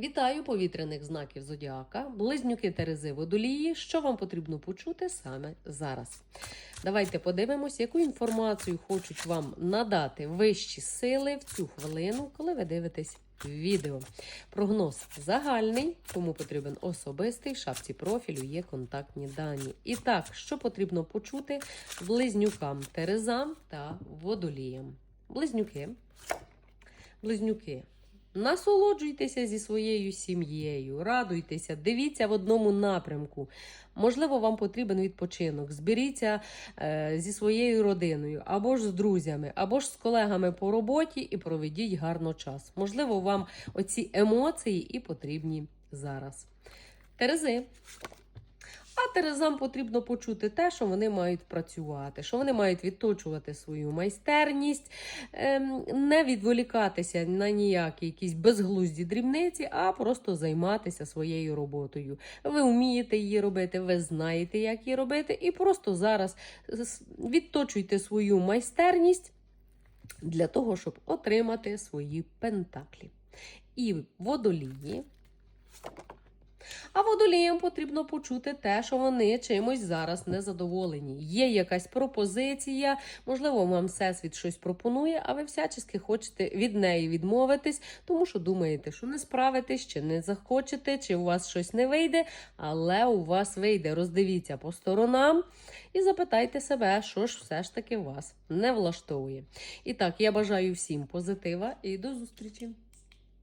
Вітаю повітряних знаків Зодіака, близнюки Терези Водолії. Що вам потрібно почути саме зараз? Давайте подивимось, яку інформацію хочуть вам надати вищі сили в цю хвилину, коли ви дивитесь відео. Прогноз загальний, кому потрібен особистий, в шапці профілю є контактні дані. І так, що потрібно почути близнюкам Терезам та Водоліям? Близнюки. Близнюки. Насолоджуйтеся зі своєю сім'єю, радуйтеся, дивіться в одному напрямку. Можливо, вам потрібен відпочинок. Зберіться е, зі своєю родиною, або ж з друзями, або ж з колегами по роботі і проведіть гарно час. Можливо, вам оці емоції і потрібні зараз. Терези. Терезам потрібно почути те, що вони мають працювати, що вони мають відточувати свою майстерність, ем, не відволікатися на ніякі якісь безглузді дрібниці, а просто займатися своєю роботою. Ви вмієте її робити, ви знаєте, як її робити, і просто зараз відточуйте свою майстерність для того, щоб отримати свої пентаклі. І водолії. Водоліям потрібно почути те, що вони чимось зараз незадоволені. Є якась пропозиція, можливо, вам всесвіт щось пропонує, а ви всячески хочете від неї відмовитись, тому що думаєте, що не справитесь, чи не захочете, чи у вас щось не вийде, але у вас вийде. Роздивіться по сторонам і запитайте себе, що ж все ж таки вас не влаштовує. І так, я бажаю всім позитива і до зустрічі!